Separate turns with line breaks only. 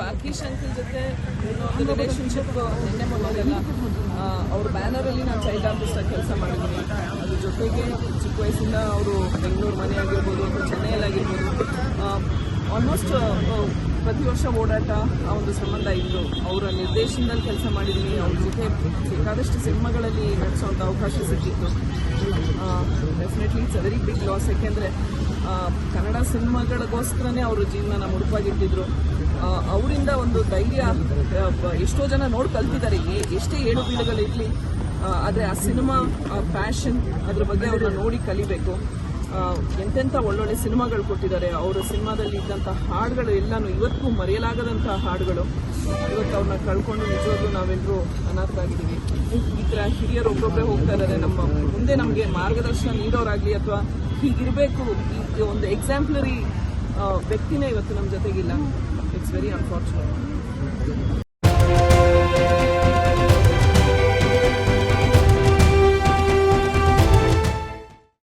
Rakesh uncle ಜೊತೆ relationship ನಿನ್ನೆ ಮೊನ್ನೆದೆಲ್ಲ ಅವ್ರ ಬ್ಯಾನರಲ್ಲಿ ನಾನು ಚೈಲ್ಡ್ ಆರ್ಟಿಸ್ಟ್ ಆಗಿ ಕೆಲಸ ಮಾಡಿದ್ದೀನಿ. ಅದ್ರ ಜೊತೆಗೆ ಚಿಕ್ಕ ವಯಸ್ಸಿಂದ ಅವರು ಬೆಂಗಳೂರು ಮನೆ ಆಗಿರ್ಬೋದು ಅಥವಾ ಚೆನ್ನೈಯಲ್ಲಾಗಿರ್ಬೋದು ಆಲ್ಮೋಸ್ಟ್ ಪ್ರತಿ ವರ್ಷ ಓಡಾಟ ಆ ಒಂದು ಸಂಬಂಧ ಇತ್ತು. ಅವರ ನಿರ್ದೇಶನದಲ್ಲಿ ಕೆಲಸ ಮಾಡಿದ್ದೀನಿ. ಅವ್ರ ಜೊತೆ ಬೇಕಾದಷ್ಟು ಸಿನಿಮಾಗಳಲ್ಲಿ ನಡೆಸುವಂಥ ಅವಕಾಶ ಸಿಕ್ಕಿತ್ತು. It's a very big loss ಯಾಕೆಂದರೆ ಕನ್ನಡ ಸಿನಿಮಾಗಳಿಗೋಸ್ಕರನೇ ಅವರು ಜೀವನನ ಮುಡುಪಾಗಿಟ್ಟಿದ್ರು. ಅವರಿಂದ ಒಂದು ಧೈರ್ಯ ಎಷ್ಟೋ ಜನ ನೋಡಿ ಕಲ್ತಿದ್ದಾರೆ. ಎಷ್ಟೇ ಏಳು ಬೀಳುಗಳಿರಲಿ ಆದರೆ ಆ ಸಿನಿಮಾ, ಆ ಪ್ಯಾಷನ್ ಅದ್ರ ಬಗ್ಗೆ ಅವ್ರನ್ನ ನೋಡಿ ಕಲಿಬೇಕು. ಎಂತೆಂಥ ಒಳ್ಳೊಳ್ಳೆ ಸಿನಿಮಾಗಳು ಕೊಟ್ಟಿದ್ದಾರೆ. ಅವರ ಸಿನಿಮಾದಲ್ಲಿ ಇದ್ದಂಥ ಹಾಡುಗಳು ಎಲ್ಲನೂ ಇವತ್ತು ಮರೆಯಲಾಗದಂಥ ಹಾಡುಗಳು. ಇವತ್ತು ಅವ್ರನ್ನ ಕಳ್ಕೊಂಡು ನಿಜವಾಗ್ಲೂ ನಾವೆಲ್ಲರೂ ಅನಾಥರಾಗಿದ್ದೀವಿ ಈ ಥರ ಹಿರಿಯರು ಒಬ್ಬೊಬ್ಬರೇ ಹೋಗ್ತಾ ಇದ್ದಾರೆ. ನಮ್ಮ ಮುಂದೆ ನಮಗೆ ಮಾರ್ಗದರ್ಶನ ನೀಡೋರಾಗಲಿ ಅಥವಾ ಹೀಗಿರಬೇಕು, ಈ ಒಂದು ಎಕ್ಸಾಂಪ್ಲರಿ ವ್ಯಕ್ತಿನೇ ಇವತ್ತು ನಮ್ಮ ಜೊತೆಗಿಲ್ಲ. It's very unfortunate